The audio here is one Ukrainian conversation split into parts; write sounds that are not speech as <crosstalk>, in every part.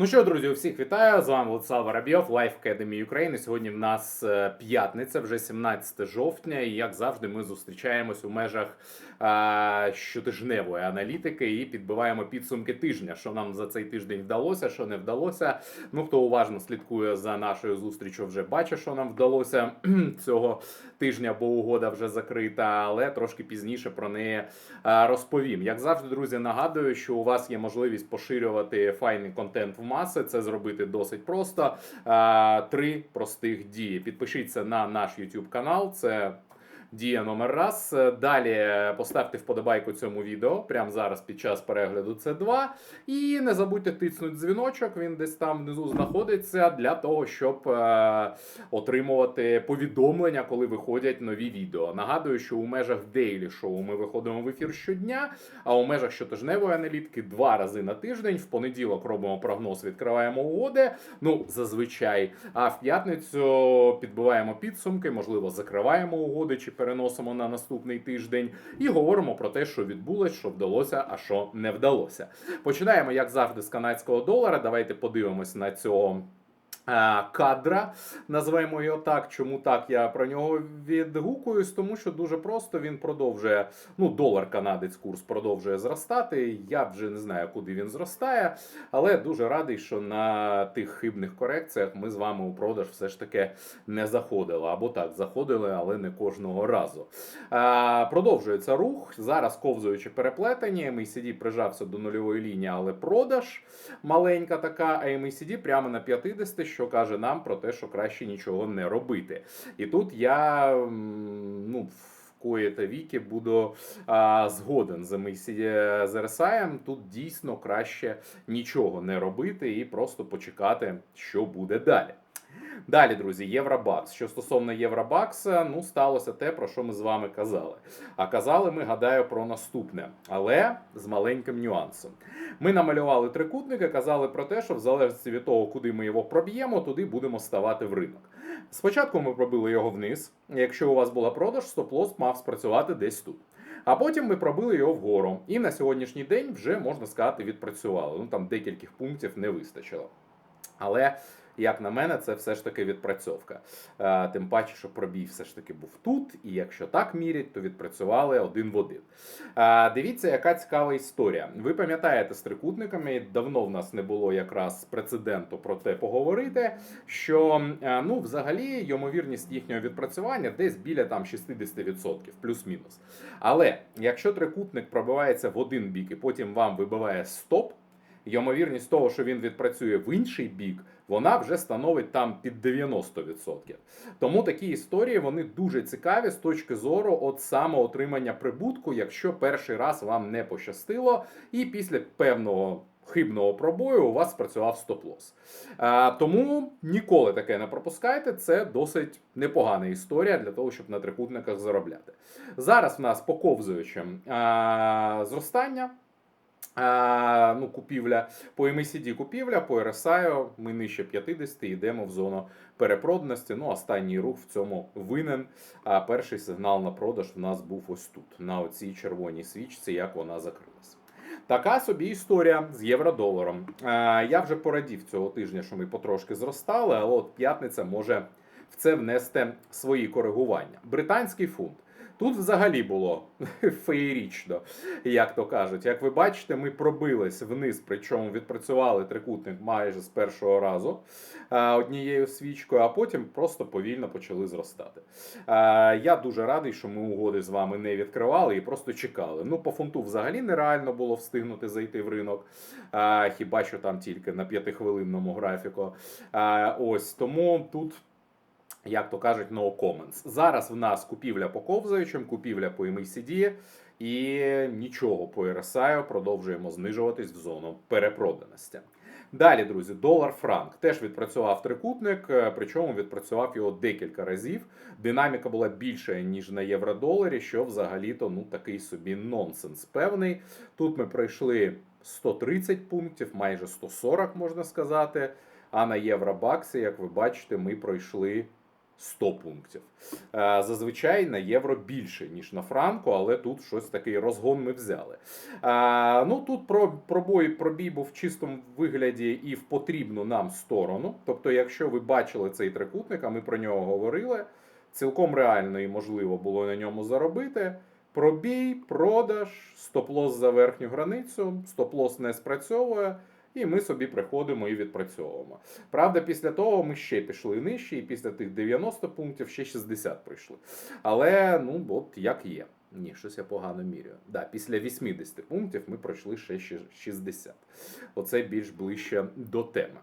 Ну що, друзі, усіх вітаю! З вами Владислав Воробйов, Life Academy України. Сьогодні в нас е, п'ятниця, вже 17 жовтня, і як завжди, ми зустрічаємось у межах е, щотижневої аналітики і підбиваємо підсумки тижня, що нам за цей тиждень вдалося, що не вдалося. Ну, хто уважно слідкує за нашою зустрічю, вже бачить, що нам вдалося <clears throat> цього тижня, бо угода вже закрита, але трошки пізніше про неї е, розповім. Як завжди, друзі, нагадую, що у вас є можливість поширювати файний контент в маси. Це зробити досить просто. Е, Три простих дії. Підпишіться на наш YouTube канал. Це Дія номер раз. Далі поставте вподобайку цьому відео прямо зараз під час перегляду. Це два. І не забудьте тиснути дзвіночок. Він десь там внизу знаходиться для того, щоб е, отримувати повідомлення, коли виходять нові відео. Нагадую, що у межах Daily Show ми виходимо в ефір щодня, а у межах щотижневої аналітики два рази на тиждень. В понеділок робимо прогноз, відкриваємо угоди. Ну, зазвичай. А в п'ятницю підбиваємо підсумки, можливо, закриваємо угоди чи переносимо на наступний тиждень і говоримо про те, що відбулось, що вдалося, а що не вдалося. Починаємо, як завжди, з канадського долара. Давайте подивимось на цього. Е, Кадра, називаємо його так. Чому так я про нього відгукуюсь? Тому що дуже просто він продовжує. Ну, долар канадець курс продовжує зростати. Я вже не знаю, куди він зростає, але дуже радий, що на тих хибних корекціях ми з вами у продаж все ж таки не заходили. Або так, заходили, але не кожного разу. А, продовжується рух. Зараз ковзуючи переплетені. MACD прижався до нульової лінії, але продаж маленька така, а MACD прямо на 50, що каже нам про те, що краще нічого не робити. І тут я ну. в Коїте віки буду а, згоден з Зерсаєм. Тут дійсно краще нічого не робити і просто почекати, що буде далі. Далі, друзі, Євробакс. Що стосовно Євробакса, ну сталося те, про що ми з вами казали. А казали ми, гадаю, про наступне, але з маленьким нюансом. Ми намалювали трикутники, казали про те, що в залежності від того, куди ми його проб'ємо, туди будемо ставати в ринок. Спочатку ми пробили його вниз. Якщо у вас була продаж, стоп-лосс мав спрацювати десь тут. А потім ми пробили його вгору. І на сьогоднішній день вже можна сказати, відпрацювали. Ну там декількох пунктів не вистачило. Але як на мене, це все ж таки відпрацьовка. Е, Тим паче, що пробій все ж таки був тут, і якщо так мірять, то відпрацювали один в один. Е, Дивіться, яка цікава історія. Ви пам'ятаєте з трикутниками, давно в нас не було якраз прецеденту про те поговорити, що е, ну, взагалі ймовірність їхнього відпрацювання десь біля там 60%, плюс-мінус. Але якщо трикутник пробивається в один бік і потім вам вибиває стоп. Ймовірність того, що він відпрацює в інший бік, вона вже становить там під 90%. Тому такі історії вони дуже цікаві з точки зору от саме отримання прибутку, якщо перший раз вам не пощастило, і після певного. Хибного пробою у вас спрацював стоп-лосс. А, тому ніколи таке не пропускайте. Це досить непогана історія для того, щоб на трикутниках заробляти. Зараз в нас по ковзуючим зростання. Ну, купівля по MACD купівля, по RSI ми нижче 50 йдемо в зону перепроданості. Ну, останній рух в цьому винен. А перший сигнал на продаж в нас був ось тут, на оцій червоній свічці, як вона закрилась. Така собі історія з євро-доларом. Я вже порадів цього тижня, що ми потрошки зростали, але от п'ятниця може в це внести свої коригування. Британський фунт. Тут взагалі було <laughs> феєрічно, як то кажуть. Як ви бачите, ми пробились вниз, причому відпрацювали трикутник майже з першого разу однією свічкою, а потім просто повільно почали зростати. Я дуже радий, що ми угоди з вами не відкривали і просто чекали. Ну, по фунту взагалі нереально було встигнути зайти в ринок, хіба що там тільки на п'ятихвилинному графіку. Ось тому тут. Як то кажуть, no comments. Зараз в нас купівля по ковзаючим, купівля по MACD і нічого по RSI продовжуємо знижуватись в зону перепроданості. Далі, друзі, долар франк теж відпрацював трикутник, е, причому відпрацював його декілька разів. Динаміка була більша, ніж на євро-доларі, що взагалі-то ну такий собі нонсенс певний. Тут ми пройшли 130 пунктів, майже 140 можна сказати. А на євробаксі, як ви бачите, ми пройшли 100 пунктів. Е, Зазвичай на євро більше, ніж на франку, але тут щось такий розгон ми взяли. Е, Ну тут про пробой пробій був в чистому вигляді і в потрібну нам сторону. Тобто, якщо ви бачили цей трикутник, а ми про нього говорили, цілком реально і можливо було на ньому заробити. Пробій, продаж, стоп-лос за верхню границю, стоп-лос не спрацьовує, і ми собі приходимо і відпрацьовуємо. Правда, після того ми ще пішли нижче, і після тих 90 пунктів ще 60 прийшли. Але ну от як є. Ні, щось я погано міряю. Да, після 80 пунктів ми пройшли ще ще 60. Оце більш ближче до теми.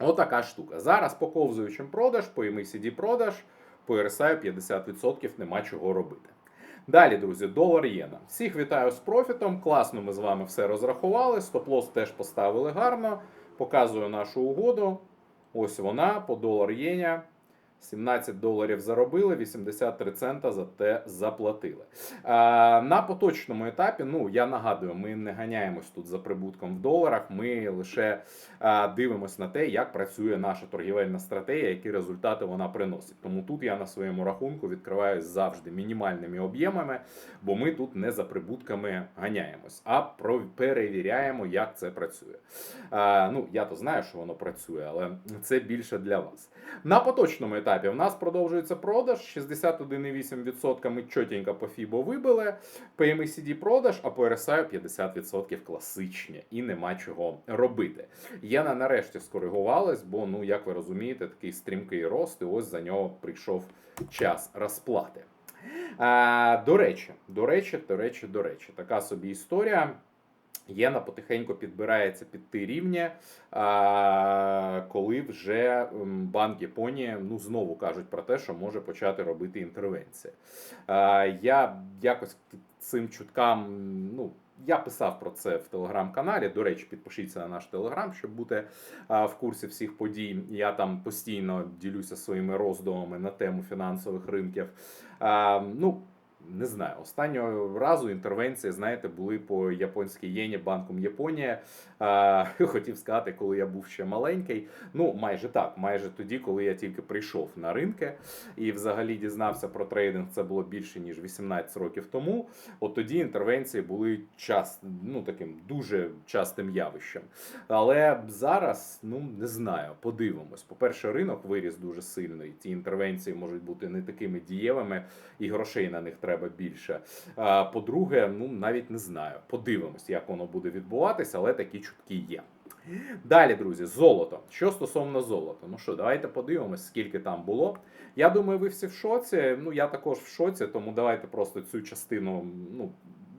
Отака штука. Зараз по ковзуючим продаж, по MACD продаж, по RSI 50% нема чого робити. Далі, друзі, долар єна. Всіх вітаю з профітом. Класно, ми з вами все розрахували. Стоп-лос теж поставили гарно. Показую нашу угоду. Ось вона по долар єня. 17 доларів заробили, 83 цента за те заплатили. А, на поточному етапі, ну я нагадую, ми не ганяємось тут за прибутком в доларах. Ми лише а, дивимося на те, як працює наша торгівельна стратегія, які результати вона приносить. Тому тут я на своєму рахунку відкриваю завжди мінімальними об'ємами, бо ми тут не за прибутками ганяємось, а перевіряємо, як це працює. А, ну я то знаю, що воно працює, але це більше для вас. На поточному етапі в нас продовжується продаж. 61,8% ми чотенько по FIBO вибили. По MACD продаж, а по RSI 50% класичні і нема чого робити. Єна нарешті скоригувалась, бо, ну як ви розумієте, такий стрімкий рост, і ось за нього прийшов час розплати. А, до речі, до речі, до речі, до речі, така собі історія. Єна потихеньку підбирається під ті рівні, коли вже Банк Японії ну знову кажуть про те, що може почати робити інтервенції. Я якось цим чуткам, ну. Я писав про це в телеграм-каналі. До речі, підпишіться на наш телеграм, щоб бути в курсі всіх подій. Я там постійно ділюся своїми роздумами на тему фінансових ринків. Ну, не знаю, останнього разу інтервенції, знаєте, були по японській єні банком Японія. А, <laughs> хотів сказати, коли я був ще маленький. Ну, майже так, майже тоді, коли я тільки прийшов на ринки і взагалі дізнався про трейдинг, це було більше ніж 18 років тому. От тоді інтервенції були час, ну таким дуже частим явищем. Але зараз, ну не знаю, подивимось. По-перше, ринок виріс дуже сильно, і ті інтервенції можуть бути не такими дієвими, і грошей на них треба більше. По-друге, ну навіть не знаю. Подивимось, як воно буде відбуватися, але такі чутки є. Далі, друзі, золото. Що стосовно золота, ну що, давайте подивимось, скільки там було. Я думаю, ви всі в шоці. Ну я також в шоці, тому давайте просто цю частину ну,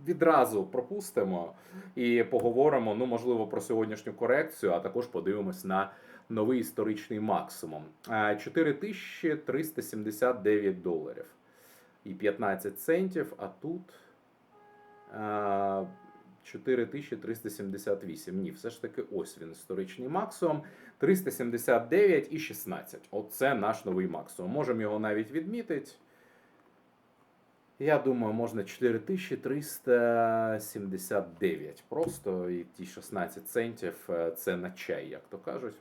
відразу пропустимо і поговоримо. Ну, можливо, про сьогоднішню корекцію, а також подивимось на новий історичний максимум. Е, 4379 доларів і 15 центів, а тут. е, 4378. Ні, все ж таки, ось він історичний максимум. 379 і 16. Оце наш новий максимум. Можемо його навіть відмітити. Я думаю, можна 4379. Просто і ті 16 центів е, це на чай, як то кажуть.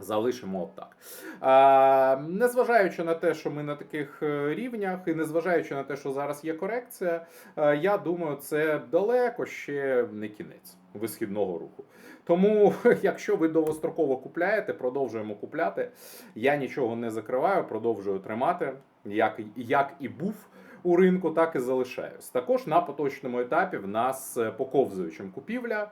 Залишимо отак. А, незважаючи на те, що ми на таких е, рівнях, і незважаючи на те, що зараз є корекція, е, я думаю, це далеко ще не кінець висхідного руху. Тому, <laughs> якщо ви довгостроково купляєте, продовжуємо купляти. Я нічого не закриваю, продовжую тримати, як, як і був. У ринку так і залишаюсь. Також на поточному етапі в нас е, по ковзуючим купівля,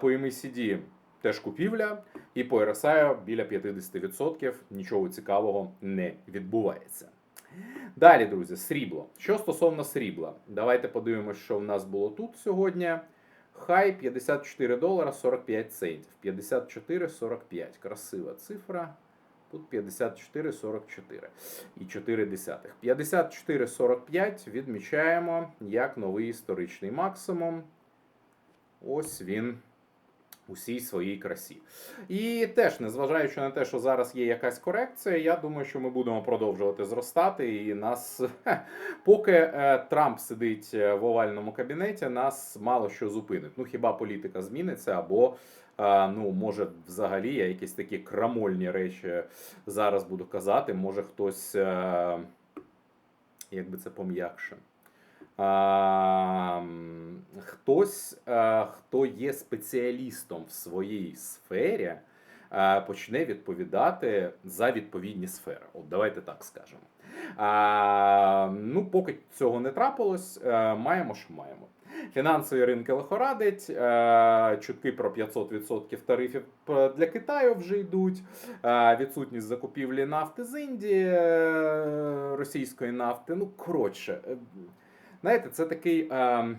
по MACD теж купівля, і по RSI біля 50% нічого цікавого не відбувається. Далі, друзі, срібло. Що стосовно срібла, давайте подивимося, що в нас було тут сьогодні. Хай 54 долара 45 центів. 54,45. Красива цифра. Тут 54,44 і 4 десятих. 54,45 відмічаємо як новий історичний максимум. Ось він усій своїй красі. І теж, незважаючи на те, що зараз є якась корекція, я думаю, що ми будемо продовжувати зростати. І нас, <laughs> поки е, Трамп сидить е, в овальному кабінеті, нас мало що зупинить. Ну хіба політика зміниться або. е, Ну, може, взагалі я якісь такі крамольні речі зараз буду казати. Може хтось, як би це пом'якше. Хтось, е, хто є спеціалістом в своїй сфері, е, почне відповідати за відповідні сфери. От давайте так скажемо. А, ну, поки цього не трапилось, е, маємо, що маємо. Фінансові ринки лихорадить, е, чутки про 500% тарифів для Китаю вже йдуть. Е, Відсутність закупівлі нафти з Індії, е, російської нафти. Ну, коротше, е, знаєте, це такий е,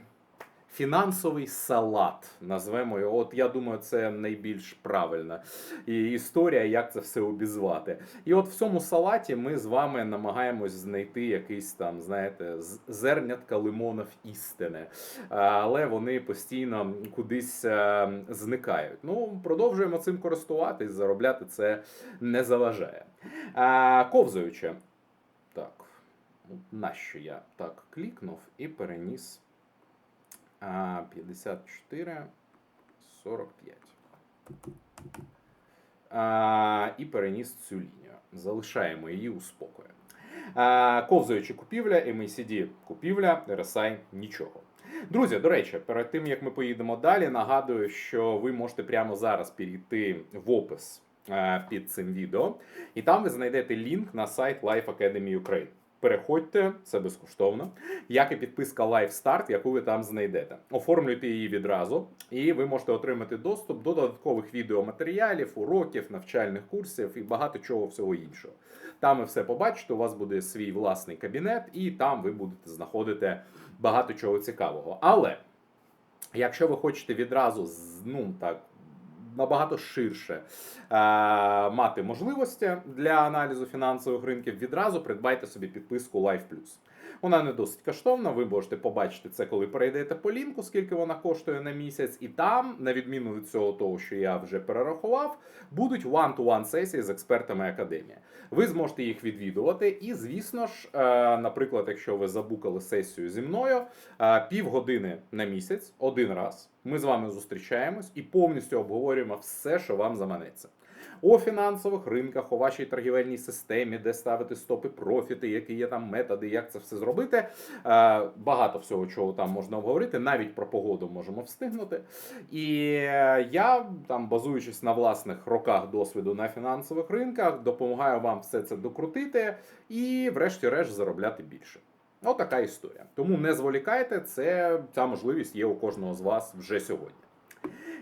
фінансовий салат. Назвемо його. От я думаю, це найбільш правильна історія, як це все обізвати. І от в цьому салаті ми з вами намагаємось знайти якийсь там, знаєте, зернятка лимонів істини. Е, Але вони постійно кудись е, зникають. Ну, продовжуємо цим користуватись, заробляти це не заважає. Е, ну, нащо я так клікнув і переніс 54, 45. І переніс цю лінію. Залишаємо її у спокої. А, ковзаючи купівля, MACD купівля, RSI нічого. Друзі, до речі, перед тим як ми поїдемо далі, нагадую, що ви можете прямо зараз перейти в опис під цим відео, і там ви знайдете лінк на сайт Life Academy Ukraine. Переходьте, це безкоштовно, як і підписка Live Start, яку ви там знайдете. Оформлюйте її відразу, і ви можете отримати доступ до додаткових відеоматеріалів, уроків, навчальних курсів і багато чого всього іншого. Там ви все побачите, у вас буде свій власний кабінет, і там ви будете знаходити багато чого цікавого. Але якщо ви хочете відразу з- ну так. Набагато ширше е, мати можливості для аналізу фінансових ринків, відразу придбайте собі підписку Life+. Вона не досить коштовна. Ви можете побачити це, коли перейдете по лінку, скільки вона коштує на місяць, і там, на відміну від цього того, що я вже перерахував, будуть one-to-one сесії з експертами академії. Ви зможете їх відвідувати. І, звісно ж, е, наприклад, якщо ви забукали сесію зі мною, е, півгодини на місяць, один раз, ми з вами зустрічаємось і повністю обговорюємо все, що вам заманеться. У фінансових ринках, у вашій торгівельній системі, де ставити стопи профіти, які є там методи, як це все зробити. Е, Багато всього, чого там можна обговорити, навіть про погоду можемо встигнути. І е, я, там, базуючись на власних роках досвіду на фінансових ринках, допомагаю вам все це докрутити і, врешті-решт, заробляти більше. Отака історія. Тому не зволікайте, це ця можливість є у кожного з вас вже сьогодні.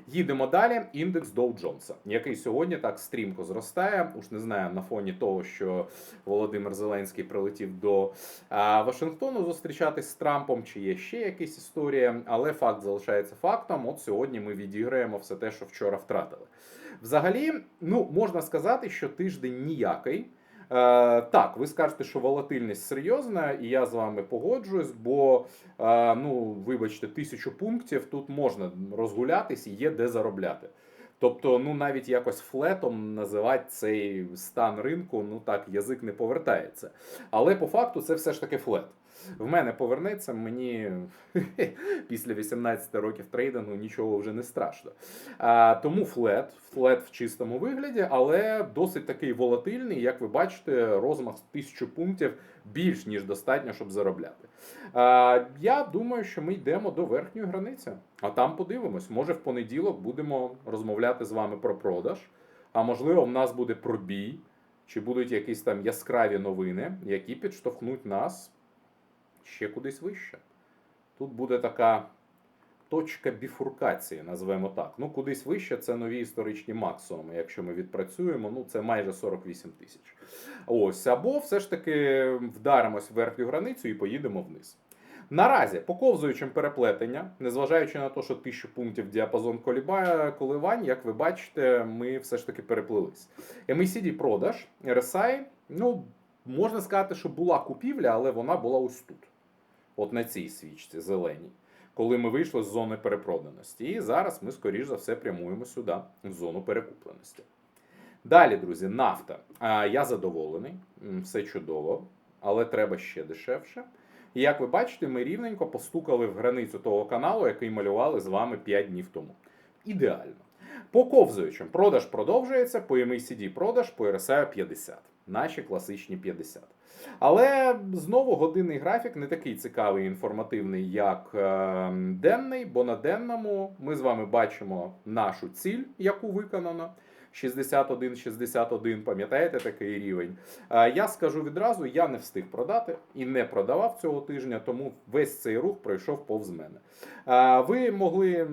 Їдемо далі. Індекс Dow Джонса, який сьогодні так стрімко зростає. Уж не знаю на фоні того, що Володимир Зеленський прилетів до Вашингтону зустрічатись з Трампом, чи є ще якісь історії, але факт залишається фактом. От сьогодні ми відіграємо все те, що вчора втратили. Взагалі, ну можна сказати, що тиждень ніякий. Е, так, ви скажете, що волатильність серйозна, і я з вами погоджуюсь, бо е, ну, вибачте, тисячу пунктів тут можна розгулятись і є де заробляти. Тобто, ну навіть якось флетом називати цей стан ринку, ну так, язик не повертається. Але по факту це все ж таки флет. В мене повернеться, мені <laughs> після 18 років трейдингу нічого вже не страшно. А, тому флет, флет в чистому вигляді, але досить такий волатильний, як ви бачите, розмах 1000 пунктів більш ніж достатньо, щоб заробляти. А, я думаю, що ми йдемо до верхньої границі, а там подивимось. Може, в понеділок будемо розмовляти з вами про продаж, а можливо, в нас буде пробій, чи будуть якісь там яскраві новини, які підштовхнуть нас ще кудись вище. Тут буде така точка біфуркації, назвемо так. Ну, кудись вище це нові історичні максимуми. Якщо ми відпрацюємо, ну це майже 48 тисяч. Ось, або все ж таки вдаримось в верхню границю і поїдемо вниз. Наразі, по переплетення, незважаючи на те, що 1000 пунктів діапазон коливань, як ви бачите, ми все ж таки переплились. MACD продаж, RSI, ну, можна сказати, що була купівля, але вона була ось тут. От на цій свічці зеленій. коли ми вийшли з зони перепроданості. І зараз ми, скоріш за все, прямуємо сюди, в зону перекупленості. Далі, друзі, нафта. Я задоволений, все чудово, але треба ще дешевше. І як ви бачите, ми рівненько постукали в границю того каналу, який малювали з вами 5 днів тому. Ідеально. По ковзуючим продаж продовжується, по MACD продаж, по RSI 50. Наші класичні 50. Але знову годинний графік не такий цікавий і інформативний, як е, денний, бо на денному ми з вами бачимо нашу ціль, яку виконано. 61-61, пам'ятаєте такий рівень? Е, Я скажу відразу, я не встиг продати і не продавав цього тижня, тому весь цей рух пройшов повз мене. Е, Ви могли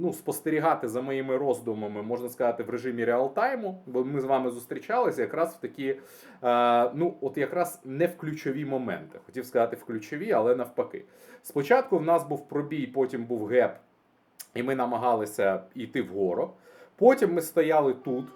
ну, спостерігати за моїми роздумами, можна сказати, в режимі реалтайму, бо ми з вами зустрічалися якраз в такі, е, ну, от якраз не в ключові моменти. Хотів сказати в ключові, але навпаки. Спочатку в нас був пробій, потім був геп, і ми намагалися йти вгору. Потім ми стояли тут.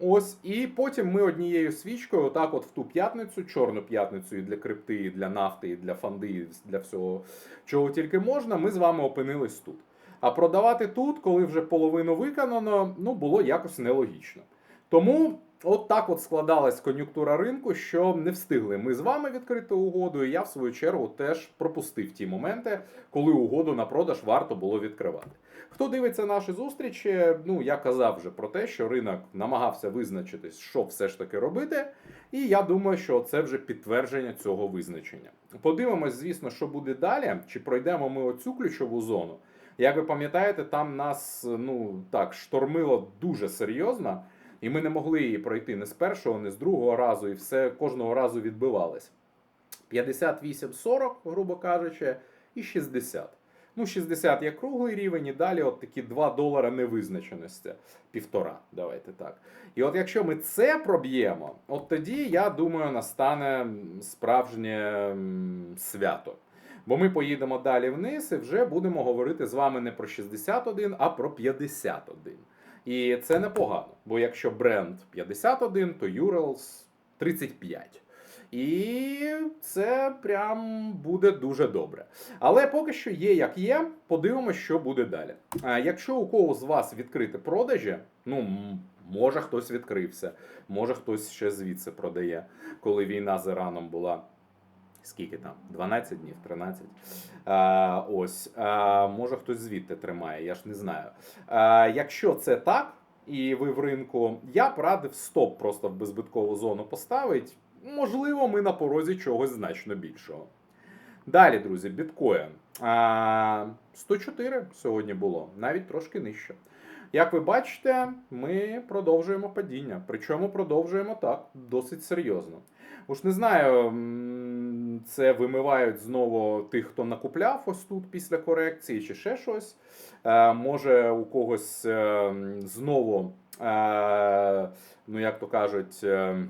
Ось, і потім ми однією свічкою, отак, от в ту п'ятницю, чорну п'ятницю і для крипти, і для нафти, і для фонди, і для всього, чого тільки можна, ми з вами опинились тут. А продавати тут, коли вже половину виконано, ну було якось нелогічно. Тому от так от складалась кон'юнктура ринку, що не встигли ми з вами відкрити угоду, і я в свою чергу теж пропустив ті моменти, коли угоду на продаж варто було відкривати. Хто дивиться наші зустрічі, ну я казав вже про те, що ринок намагався визначитись, що все ж таки робити. І я думаю, що це вже підтвердження цього визначення. Подивимось, звісно, що буде далі. Чи пройдемо ми оцю ключову зону? Як ви пам'ятаєте, там нас ну так штормило дуже серйозно, і ми не могли її пройти не з першого, не з другого разу, і все кожного разу відбивалось. 58-40, грубо кажучи, і 60. Ну, 60 як круглий рівень, і далі от такі 2 долара невизначеності. Півтора, давайте так. І от якщо ми це проб'ємо, от тоді, я думаю, настане справжнє свято. Бо ми поїдемо далі вниз і вже будемо говорити з вами не про 61, а про 51. І це непогано. Бо якщо бренд 51, то Urals 35. І це прям буде дуже добре. Але поки що є як є, подивимося, що буде далі. Якщо у кого з вас відкрити продажі, ну може хтось відкрився, може хтось ще звідси продає, коли війна з Іраном була. Скільки там? 12 днів, 13. А, ось. А, може хтось звідти тримає, я ж не знаю. А, якщо це так, і ви в ринку, я б радив стоп просто в беззбиткову зону поставити. Можливо, ми на порозі чогось значно більшого. Далі, друзі, біткоін. 104 сьогодні було, навіть трошки нижче. Як ви бачите, ми продовжуємо падіння. Причому продовжуємо так, досить серйозно. Уж не знаю, це вимивають знову тих, хто накупляв ось тут після корекції, чи ще щось. Е, може, у когось е, знову, е, ну як то кажуть, е,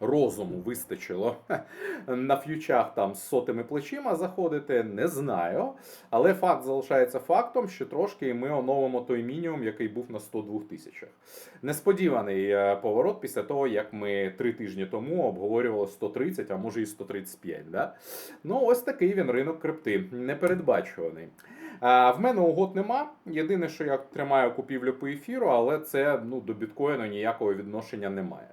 розуму вистачило на ф'ючах там з сотими плечима заходити, не знаю. Але факт залишається фактом, що трошки ми оновимо той мінімум, який був на 102 тисячах. Несподіваний е, поворот після того, як ми три тижні тому обговорювали 130, а може і 135. Да? Ну, ось такий він ринок крипти, непередбачуваний. В мене угод нема. Єдине, що я тримаю купівлю по ефіру, але це ну, до біткоїну ніякого відношення немає.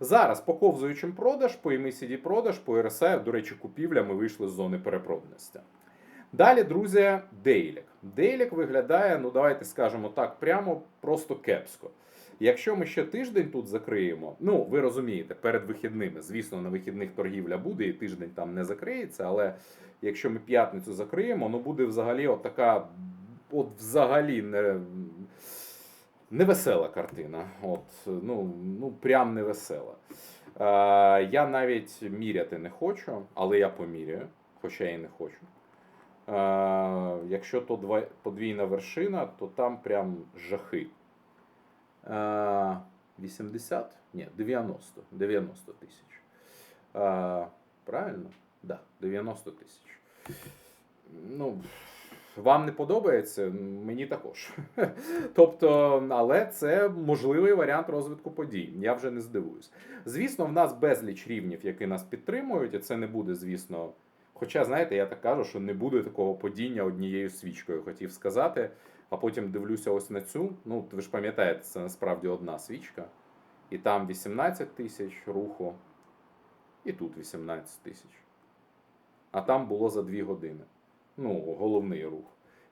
Зараз по ковзуючим продаж, по MACD продаж, по RSI, до речі, купівля, ми вийшли з зони перепроданості. Далі, друзі, Дейлік. Дейлік виглядає, ну давайте скажемо так, прямо просто кепсько. Якщо ми ще тиждень тут закриємо, ну ви розумієте, перед вихідними, звісно, на вихідних торгівля буде, і тиждень там не закриється, але якщо ми п'ятницю закриємо, ну буде взагалі от така, от взагалі не, невесела картина. От, ну, ну прям невесела. Е, я навіть міряти не хочу, але я поміряю, хоча і не хочу. Е, якщо то подвійна вершина, то там прям жахи. Е, 80? Ні, 90. 90 тисяч. Правильно? Да, 90 тисяч. Ну, вам не подобається, мені також. <laughs> тобто, але це можливий варіант розвитку подій. Я вже не здивуюсь. Звісно, в нас безліч рівнів, які нас підтримують, і це не буде, звісно. Хоча, знаєте, я так кажу, що не буде такого падіння однією свічкою, хотів сказати. А потім дивлюся ось на цю. Ну, ви ж пам'ятаєте, це насправді одна свічка. І там 18 тисяч руху, і тут 18 тисяч. А там було за 2 години. Ну, головний рух.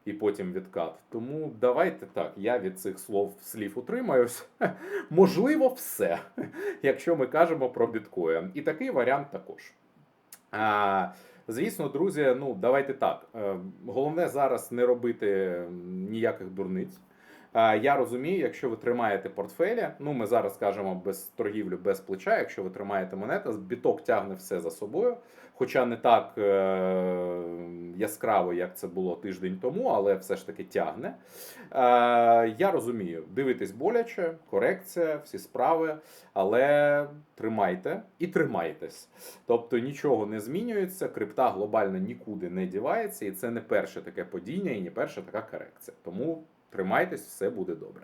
І потім відкат. Тому давайте так, я від цих слов слів утримаюсь. <laughs> Можливо, все, <laughs> якщо ми кажемо про біткоін. І такий варіант також. А, звісно, друзі, ну давайте так. Е, Головне зараз не робити ніяких дурниць. Я розумію, якщо ви тримаєте портфелі, ну ми зараз кажемо без торгівлю, без плеча. Якщо ви тримаєте монети, біток тягне все за собою. Хоча не так е- яскраво, як це було тиждень тому, але все ж таки тягне. Е- я розумію, дивитесь боляче, корекція, всі справи, але тримайте і тримайтесь. Тобто нічого не змінюється, крипта глобально нікуди не дівається, і це не перше таке падіння і не перша така корекція. Тому тримайтесь, все буде добре.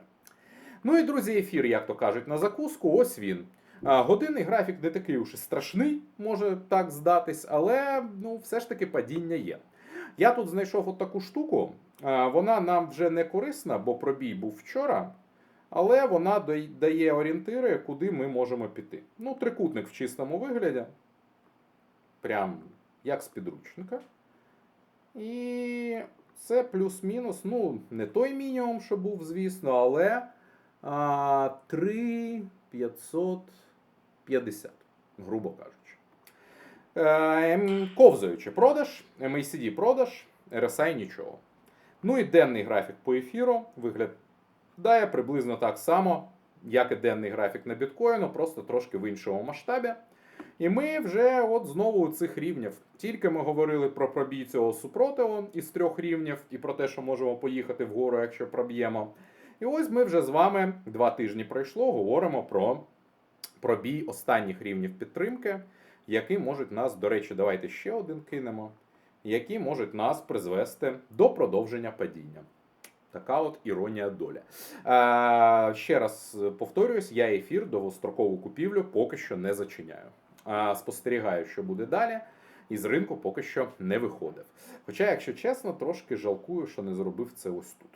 Ну і друзі, ефір, як то кажуть, на закуску, ось він. Годинний графік не такий страшний, може так здатись, але ну, все ж таки падіння є. Я тут знайшов от таку штуку. Вона нам вже не корисна, бо пробій був вчора. Але вона дає орієнтири, куди ми можемо піти. Ну, трикутник в чистому вигляді. Прям як з підручника. І це плюс-мінус, ну, не той мінімум, що був, звісно, але а, 3,550, грубо кажучи. Е, ем, ковзаючи продаж, MACD продаж, RSI нічого. Ну і денний графік по ефіру виглядає приблизно так само, як і денний графік на біткоїну, просто трошки в іншому масштабі. І ми вже от знову у цих рівнів. Тільки ми говорили про пробій цього супротиву із трьох рівнів і про те, що можемо поїхати вгору, якщо проб'ємо. І ось ми вже з вами два тижні пройшло, говоримо про пробій останніх рівнів підтримки, які можуть нас, до речі, давайте ще один кинемо, які можуть нас призвести до продовження падіння. Така от іронія доля. Е, ще раз повторююсь, я ефір довгострокову купівлю поки що не зачиняю. Е, спостерігаю, що буде далі, і з ринку поки що не виходив. Хоча, якщо чесно, трошки жалкую, що не зробив це ось тут.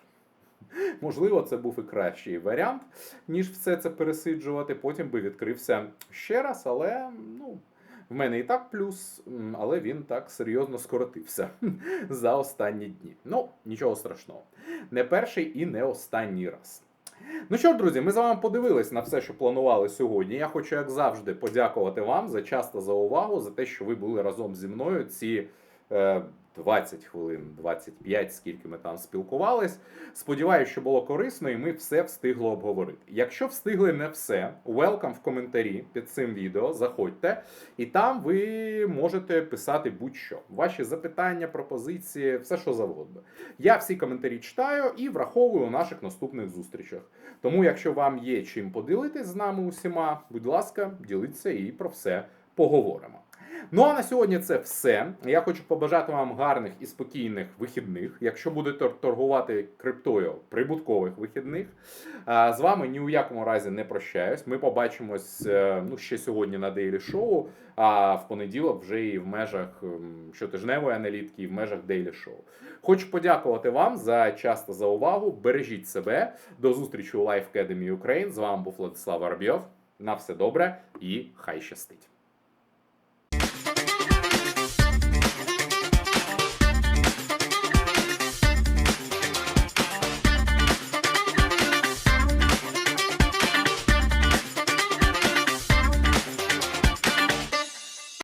<laughs> Можливо, це був і кращий варіант, ніж все це пересиджувати. Потім би відкрився ще раз, але ну. В мене і так плюс, але він так серйозно скоротився <laughs> за останні дні. Ну, нічого страшного. Не перший і не останній раз. Ну що друзі, ми з вами подивились на все, що планували сьогодні. Я хочу, як завжди, подякувати вам за часто за увагу, за те, що ви були разом зі мною ці е, 20 хвилин, 25, скільки ми там спілкувались. Сподіваюсь, що було корисно, і ми все встигли обговорити. Якщо встигли не все, welcome в коментарі під цим відео. Заходьте, і там ви можете писати будь-що. Ваші запитання, пропозиції, все що завгодно. Я всі коментарі читаю і враховую у наших наступних зустрічах. Тому, якщо вам є чим поділитись з нами усіма, будь ласка, діліться і про все поговоримо. Ну а на сьогодні це все. Я хочу побажати вам гарних і спокійних вихідних. Якщо будете торгувати криптою, прибуткових вихідних. З вами ні у якому разі не прощаюсь. Ми побачимось е, ну, ще сьогодні на Daily Show, а в понеділок вже і в межах ем, щотижневої аналітики, і в межах Daily Show. Хочу подякувати вам за час та за увагу. Бережіть себе. До зустрічі у Life Academy Ukraine. З вами був Владислав Воробйов. На все добре і хай щастить.